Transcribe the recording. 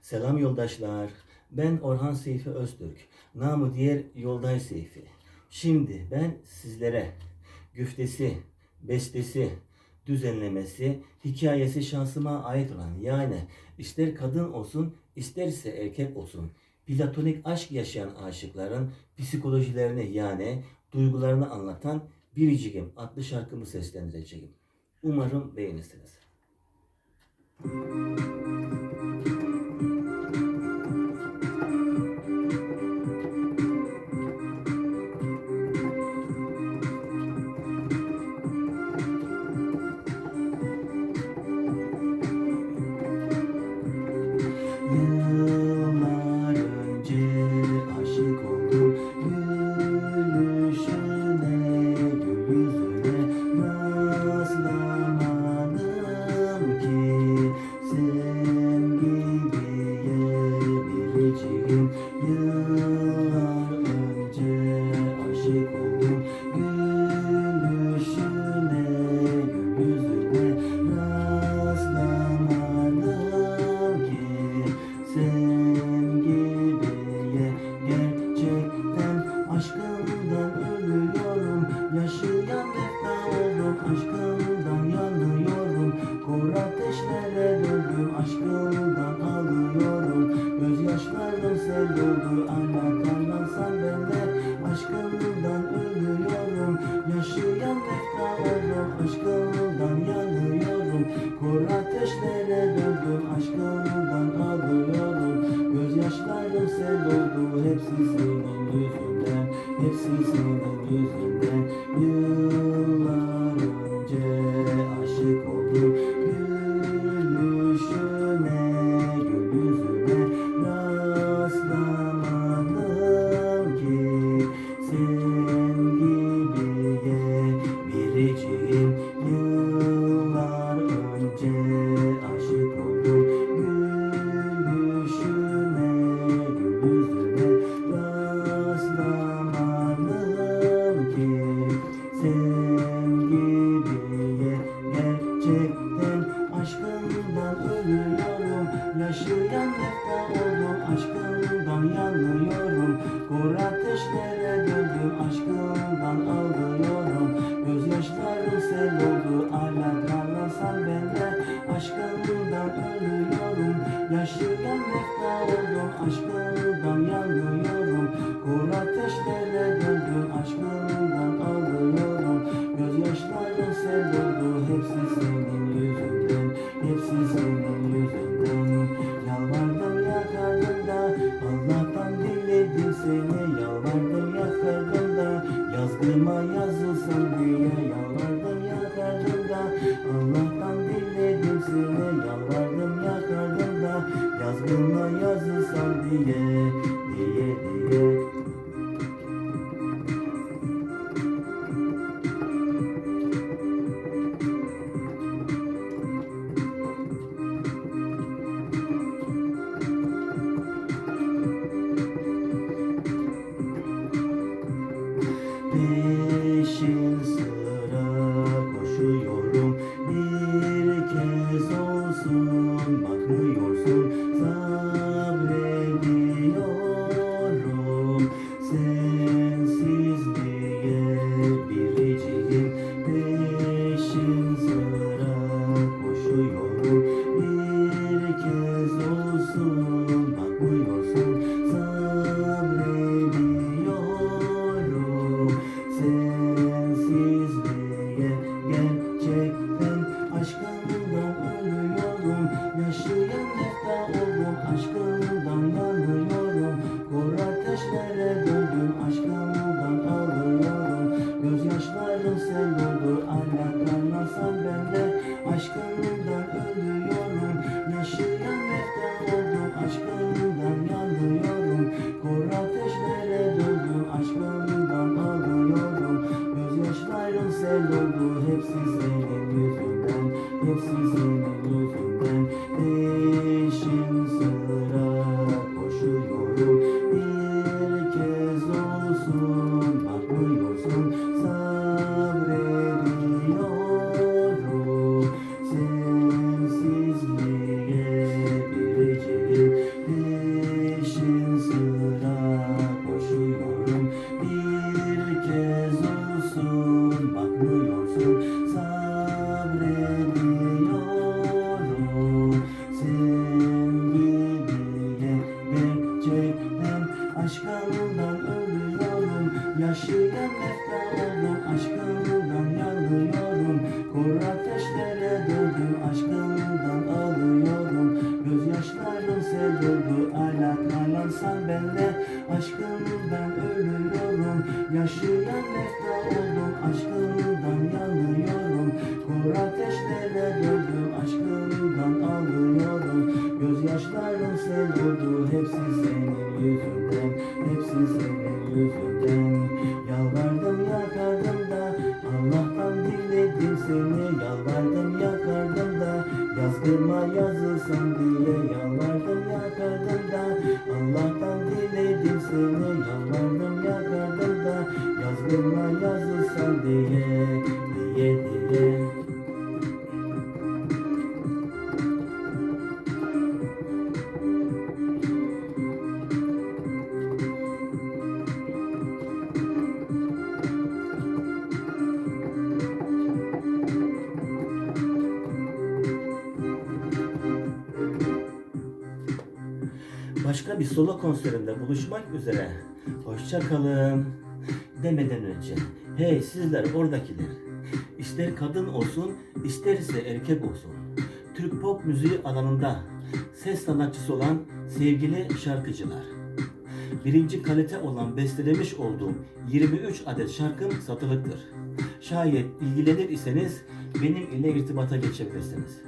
Selam yoldaşlar. Ben Orhan Seyfi Öztürk. Namı diğer Yolday Seyfi. Şimdi ben sizlere güftesi, bestesi, düzenlemesi, hikayesi şansıma ait olan yani ister kadın olsun isterse erkek olsun platonik aşk yaşayan aşıkların psikolojilerini yani duygularını anlatan Biricik'im adlı şarkımı seslendireceğim. Umarım beğenirsiniz. Yıllar Sen gibiye gerçekten aşkından ölüyorum. Yaşayan mefta oldum aşkından yanıyorum. Kor ateşlere döndüm aşkından alıyorum Gözyaşlarım sel oldu alakalansan bende Aşkından ölüyorum. Yaşayan mefta oldum aşkından yanıyorum. Kor ateşlere döndüm aşkından alıyorum Sel oldu hepsi senin yüzünden. Hepsi senin yüzünden. Yalvardım yakardım da Allah'tan diledim seni. Yalvardım yakardım da Yazgıma yazılsın diye. Yalvardım yakardım da Allah'tan diledim seni. Yalvardım yakardım da Yazgıma yazılsın diye. Diye diye you. ateşlere döndüm Aşkından ağlıyorum Gözyaşlarım sel oldu Hepsi senin yüzünden. Hepsi senin yüzünden. Yalvardım yakardım da Allah'tan diledim seni. Yalvardım yakardım da Yazgıma yazılsın diye Yalvardım yakardım da Allah'tan diledim seni. Yalvardım yakardım da Yazgıma yazılsın diye Başka bir solo konserimde buluşmak üzere. Hoşça kalın. Demeden önce. Hey sizler oradakiler. İster kadın olsun, isterse erkek olsun. Türk pop müziği alanında ses sanatçısı olan sevgili şarkıcılar. Birinci kalite olan bestelemiş olduğum 23 adet şarkım satılıktır. Şayet ilgilenir iseniz benim ile irtibata geçebilirsiniz.